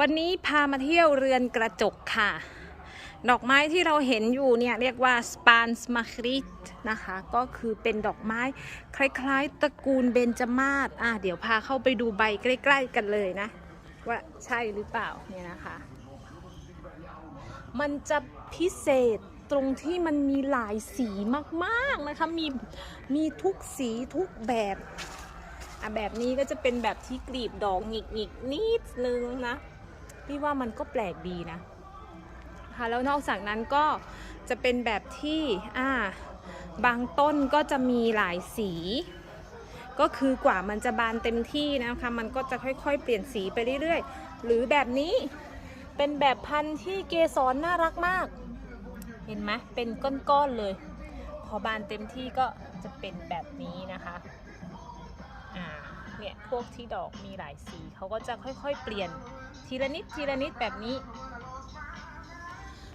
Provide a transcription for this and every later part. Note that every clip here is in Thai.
วันนี้พามาเที่ยวเรือนกระจกค่ะ ดอกไม้ที่เราเห็นอยู่เนี่ยเรียกว่าสปานสมาคริตนะคะ ก็คือเป็นดอกไม้คล้ายๆ ตระกูลเบญจมาศอะเดี๋ยวพาเข้าไปดูใบใกล้ ๆ กันเลยนะ ว่าใช่หรือเปล่าเนี่ยนะคะ มันจะพิเศษตรงที่มันมีหลายสีมากๆนะคะมีมีทุกสีทุกแบบอะแบบนี้ก็จะเป็นแบบที่กลีบดอกหงิกหงิกๆนิดนึงนะ พี่ว่ามันก็แปลกดีนะค่ะแล้วนอกจากนั้นก็จะเป็นแบบที่อ่าบางต้นก็จะมีหลายสี ก็คือกว่ามันจะบานเต็มที่นะคะมันก็จะค่อยๆ เปลี่ยนสีไปเรื่อยๆ หรือแบบนี้เป็นแบบพันธุ์ที่เกสรน่ารักมาก เห็นไหมเป็นก้อนๆเลย พอบานเต็มที่ก็จะเป็นแบบนี้นะคะ เนี่ยพวกที่ดอกมีหลายสีเขาก็จะค่อยๆ เปลี่ยนทีละนิดทีละนิดแบบนี้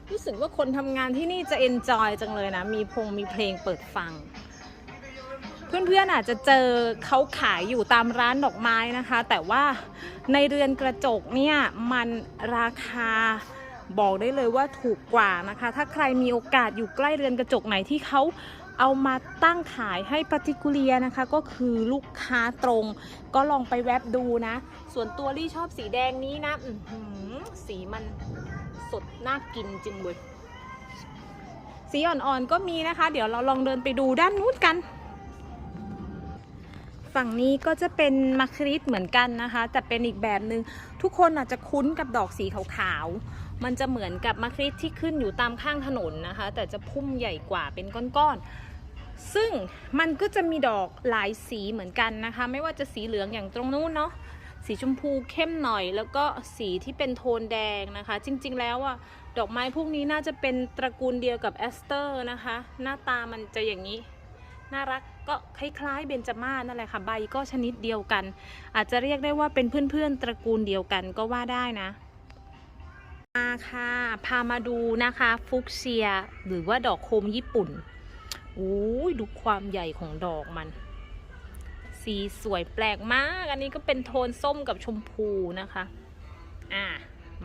รู้สึกว่าคนทำงานที่นี่จะเอนจอยจังเลยนะ มีพงมีเพลงเปิดฟัง เพื่อนๆอาจจะเจอเขาขายอยู่ตามร้านดอกไม้นะคะ แต่ว่าในเรือนกระจกเนี่ยมันราคา บอกได้เลยว่าถูกกว่านะคะ ถ้าใครมีโอกาสอยู่ใกล้เรือนกระจกไหนที่เขาเอามาตั้งขายให้ปฏิกุเรียนะคะ ก็คือลูกค้าตรง ก็ลองไปแวบดูนะ ส่วนตัวลี่ชอบสีแดงนี้นะสีมันสดน่ากินจริงเลยสีอ่อนๆก็มีนะคะ เดี๋ยวเราลองเดินไปดูด้านนู้นกัน ฝั่งนี้ก็จะเป็นมัคริตเหมือนกันนะคะ แต่เป็นอีกแบบหนึง่งทุกคนอาจจะคุ้นกับดอกสีขาวๆ มันจะเหมือนกับมัคริตที่ขึ้นอยู่ตามข้างถนนนะคะ แต่จะพุ่มใหญ่กว่าเป็นก้อนๆ ซึ่งมันก็จะมีดอกหลายสีเหมือนกันนะคะ ไม่ว่าจะสีเหลืองอย่างตรงนู้นเนาะสีชมพูเข้มหน่อย แล้วก็สีที่เป็นโทนแดงนะคะ จริงๆแล้วอะดอกไม้พวกนี้น่าจะเป็นตระกูลเดียวกับแอสเตอร์นะคะ หน้าตามันจะอย่างนี้ น่ารักก็คล้ายๆเบญจมาศนั่นแหละค่ะใบก็ชนิดเดียวกัน อาจจะเรียกได้ว่าเป็นเพื่อนๆตระกูลเดียวกันก็ว่าได้นะ มาค่ะ พามาดูนะคะ ฟุกเซีย หรือว่าดอกโคมญี่ปุ่นโอ้ยดูความใหญ่ของดอกมัน สีสวยแปลกมาก อันนี้ก็เป็นโทนส้มกับชมพูนะคะ อะ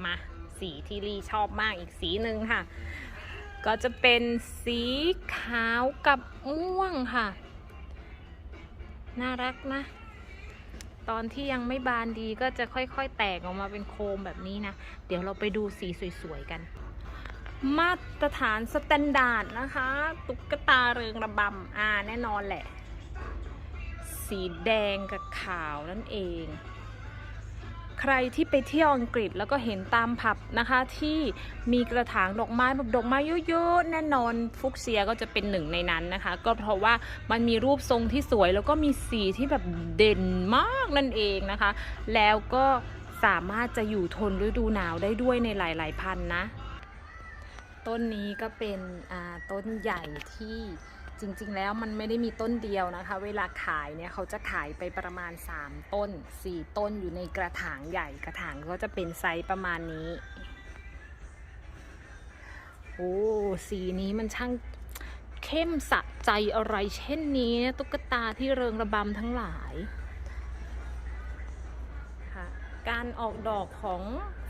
มา สีที่ลี่ชอบมากอีกสีหนึ่งค่ะ ก็จะเป็นสีขาวกับม่วงค่ะ น่ารักนะ ตอนที่ยังไม่บานดีก็จะค่อยๆ แตกออกมาเป็นโคมแบบนี้นะ เดี๋ยวเราไปดูสีสวยๆกัน มาตรฐานสแตนดาร์ดนะคะ ตุ๊กตาเริงระบำอ่าแน่นอนแหละ สีแดงกับขาวนั่นเอง ใครที่ไปเที่ยวอังกฤษแล้วก็เห็นตามผับนะคะ ที่มีกระถางดอกไม้แบบดอกไม้เยอะๆแน่นอนฟุกเซียก็จะเป็นหนึ่งในนั้นนะคะ ก็เพราะว่ามันมีรูปทรงที่สวยแล้วก็มีสีที่แบบเด่นมากนั่นเองนะคะ แล้วก็สามารถจะอยู่ทนฤดูหนาวได้ด้วยในหลาย ๆ พันนะ ต้นนี้ก็เป็นต้นใหญ่ที่ จริงๆ แล้วมันไม่ได้มีต้นเดียวนะคะ เวลาขายเนี่ยเขาจะขายไปประมาณ 3 ต้น 4 ต้นอยู่ในกระถางใหญ่กระถางก็จะเป็นไซส์ประมาณนี้ โอ้สีนี้มันช่างเข้มสะใจอะไรเช่นนี้ตุ๊กตาที่เริงระบำทั้งหลาย การออกดอกของ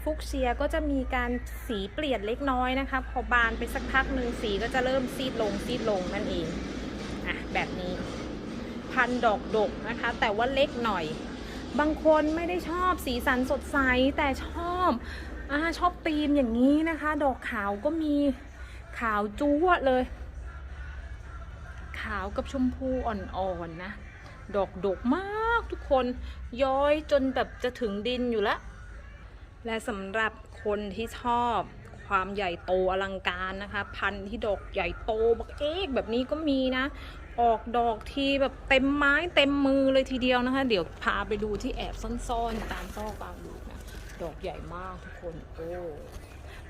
ฟุกเซียก็จะมีการสีเปลี่ยนเล็กน้อยนะคะ พอบานไปสักพักหนึ่งสีก็จะเริ่มซีดลงซีดลงนั่นเองอะแบบนี้ พันดอกดกนะคะ แต่ว่าเล็กหน่อย บางคนไม่ได้ชอบสีสันสดใสแต่ชอบอ่าชอบธีมอย่างนี้นะคะ ดอกขาวก็มีขาวจู้เลย ขาวกับชมพูอ่อนๆนะดอกดกมากทุกคนย้อยจนแบบจะถึงดินอยู่แล้ว และสำหรับคนที่ชอบความใหญ่โตอลังการนะคะ พันธุ์ที่ดอกใหญ่โตบักเอกแบบนี้ก็มีนะ ออกดอกทีแบบเต็มไม้เต็มมือเลยทีเดียวนะคะ เดี๋ยวพาไปดูที่แอบซ่อนๆตามซอกบางดูนะดอกใหญ่มากทุกคนโอ้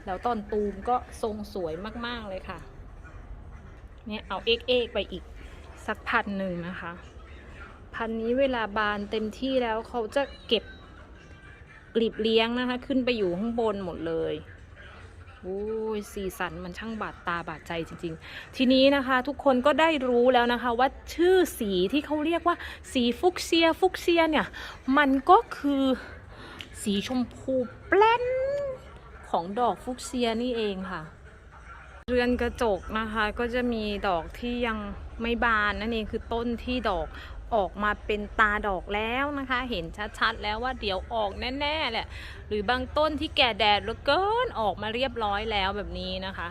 แล้วตอนตูมก็ทรงสวยมากๆเลยค่ะ เนี่ยเอาเอกเอกไปอีกสักพันหนึ่งนะคะ พันนี้เวลาบานเต็มที่แล้วเขาจะเก็บ กลีบเลี้ยงนะคะ ขึ้นไปอยู่ข้างบนหมดเลยโอ้ยสีสันมันช่างบาดตาบาดใจจริง ๆ ทีนี้นะคะทุกคนก็ได้รู้แล้วนะคะว่าชื่อสีที่เขาเรียกว่า สีฟุกเซียฟุกเซียเนี่ย มันก็คือสีชมพูแปล้นของดอกฟุกเซียนี่เองค่ะ เรือนกระจกนะคะก็จะมีดอกที่ยังไม่บานนั่นเองคือต้นที่ดอก ออกมาเป็นตาดอกแล้วนะคะ เห็นชัดๆแล้วว่าเดี๋ยวออกแน่ๆแหละหรือบางต้นที่แก่แดดเหลือเกินออกมาเรียบร้อยแล้วแบบนี้นะคะ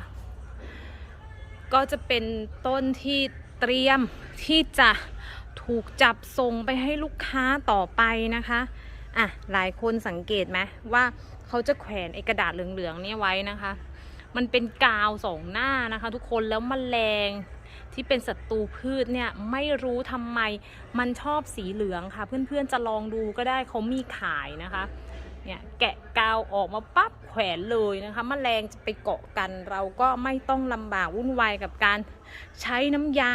ก็จะเป็นต้นที่เตรียมที่จะถูกจับส่งไปให้ลูกค้าต่อไปนะคะอะหลายคนสังเกตไหมว่าเขาจะแขวนไอกระดาษเหลืองๆเนี่ยไว้นะคะ มันเป็นกาวสองหน้านะคะ ทุกคนแล้วมแมลง ที่เป็นศัตรูพืชเนี่ยไม่รู้ทำไมมันชอบสีเหลืองค่ะ เพื่อนๆจะลองดูก็ได้เขามีขายนะคะเนี่ยแกะกาวออกมาปั๊บแขวนเลยนะคะมแมลงจะไปเกาะกันเราก็ไม่ต้องลำบากวุ่นวายกับการใช้น้ำยา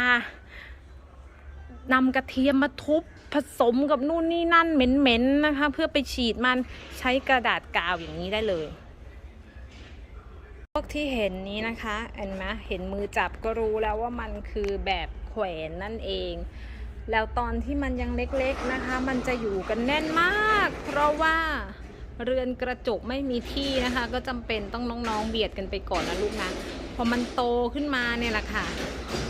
นำกระเทียมมาทุบผสมกับนู่นนี่นั่นเหม็นๆนะคะ เพื่อไปฉีดมันใช้กระดาษกาวอย่างนี้ได้เลย พวกที่เห็นนี้นะคะเห็นไหมเห็นมือจับก็รู้แล้วว่ามันคือแบบแขวนนั่นเอง แล้วตอนที่มันยังเล็กๆนะคะ มันจะอยู่กันแน่นมาก เพราะว่าเรือนกระจกไม่มีที่นะคะ ก็จำเป็นต้องน้องๆเบียดกันไปก่อนนะลูกนะพอมันโตขึ้นมาเนี่ยแหละค่ะ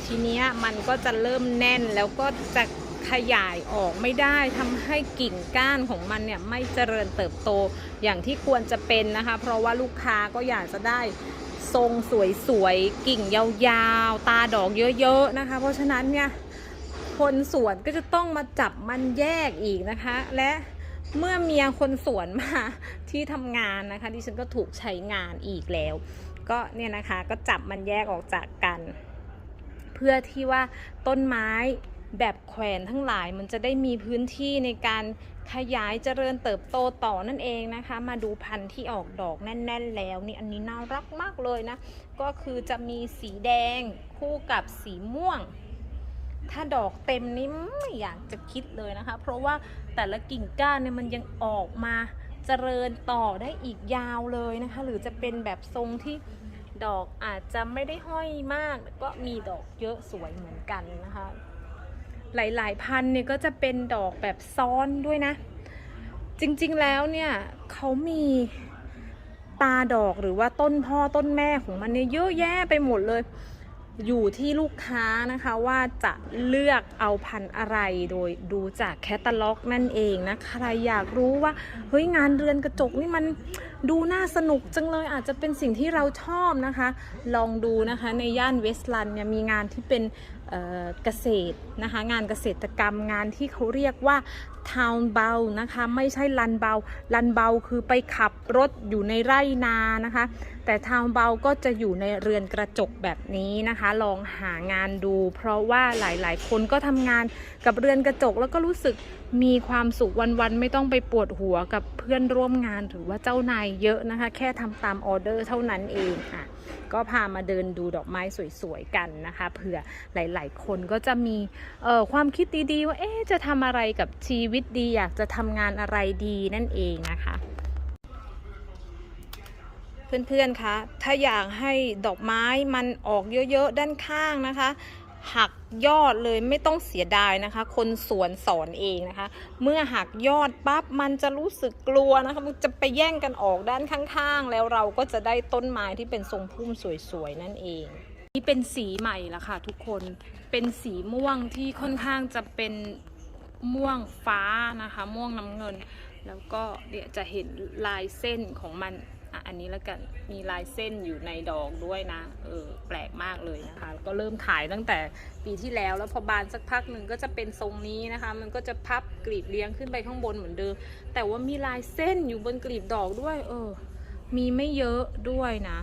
ทีนี้มันก็จะเริ่มแน่นแล้วก็จะ ขยายออกไม่ได้ทำให้กิ่งก้านของมันเนี่ยไม่เจริญเติบโตอย่างที่ควรจะเป็นนะคะ เพราะว่าลูกค้าก็อยากจะได้ทรงสวยๆ กิ่งยาวๆ ตาดอกเยอะๆนะคะ เพราะฉะนั้นเนี่ยคนสวนก็จะต้องมาจับมันแยกอีกนะคะ และเมื่อเมียคนสวนมาที่ทำงานนะคะดิฉันก็ถูกใช้งานอีกแล้ว ก็เนี่ยนะคะก็จับมันแยกออกจากกัน เพื่อที่ว่าต้นไม้ แบบแขวนทั้งหลายมันจะได้มีพื้นที่ในการขยายเจริญเติบโตต่อนั่นเองนะคะ มาดูพันธุ์ที่ออกดอกแน่น ๆ แล้วนี่อันนี้น่ารักมากเลยนะ ก็คือจะมีสีแดงคู่กับสีม่วง ถ้าดอกเต็มนี่ไม่อยากจะคิดเลยนะคะ เพราะว่าแต่ละกิ่งก้านเนี่ยมันยังออกมาเจริญต่อได้อีกยาวเลยนะคะ หรือจะเป็นแบบทรงที่ดอกอาจจะไม่ได้ห้อยมากก็มีดอกเยอะสวยเหมือนกันนะคะ หลายๆ พันเนี่ยก็จะเป็นดอกแบบซ้อนด้วยนะ จริงๆแล้วเนี่ยเขามีตาดอกหรือว่าต้นพ่อต้นแม่ของมันเนี่ยเยอะแยะไปหมดเลย อยู่ที่ลูกค้านะคะว่าจะเลือกเอาพันธุ์อะไรโดยดูจากแคตตาล็อกนั่นเองนะใครอยากรู้ว่าเฮ้ยงานเรือนกระจกนี่มันดูน่าสนุกจังเลยอาจจะเป็นสิ่งที่เราชอบนะคะ ลองดูนะคะในย่านเวสต์ลันเนี่ยมีงานที่เป็นเเกษตรนะคะงานเกษตรกรรมงานที่เขาเรียกว่าทาวน์เบลนะคะไม่ใช่ลันเบลลันเบลคือไปขับรถอยู่ในไร่นานะคะ แต่ทาวน์เบลก็จะอยู่ในเรือนกระจกแบบนี้นะคะ ลองหางานดู เพราะว่าหลาย ๆ คนก็ทำงานกับเรือนกระจกแล้วก็รู้สึกมีความสุขวัน ๆ ไม่ต้องไปปวดหัวกับเพื่อนร่วมงานหรือว่าเจ้านายเยอะนะคะ แค่ทำตามออเดอร์เท่านั้นเองอะก็พามาเดินดูดอกไม้สวย ๆ กันนะคะเผื่อหลาย ๆ คนก็จะมีเอ่อความคิดดี ๆ ว่าเอ๊จะทำอะไรกับชีวิตดี อยากจะทำงานอะไรดีนั่นเองนะคะ เพื่อนๆคะ ถ้าอยากให้ดอกไม้มันออกเยอะๆด้านข้างนะคะ หักยอดเลยไม่ต้องเสียดายนะคะ คนสวนสอนเองนะคะ เมื่อหักยอดปั๊บมันจะรู้สึกกลัวนะคะ มันจะไปแย่งกันออกด้านข้างๆ แล้วเราก็จะได้ต้นไม้ที่เป็นทรงพุ่มสวยๆนั่นเอง นี่เป็นสีใหม่ละค่ะทุกคน เป็นสีม่วงที่ค่อนข้างจะเป็นม่วงฟ้านะคะ ม่วงน้ำเงิน แล้วก็เนี่ยวจะเห็นลายเส้นของมัน อะอันนี้แล้วกันมีลายเส้นอยู่ในดอกด้วยนะเออแปลกมากเลยนะคะก็เริ่มขายตั้งแต่ปีที่แล้วแล้วพอบานสักพักหนึ่งก็จะเป็นทรงนี้นะคะ มันก็จะพับกลีบเลี้ยงขึ้นไปข้างบนเหมือนเดิม แต่ว่ามีลายเส้นอยู่บนกลีบดอกด้วย เออ มีไม่เยอะด้วยนะ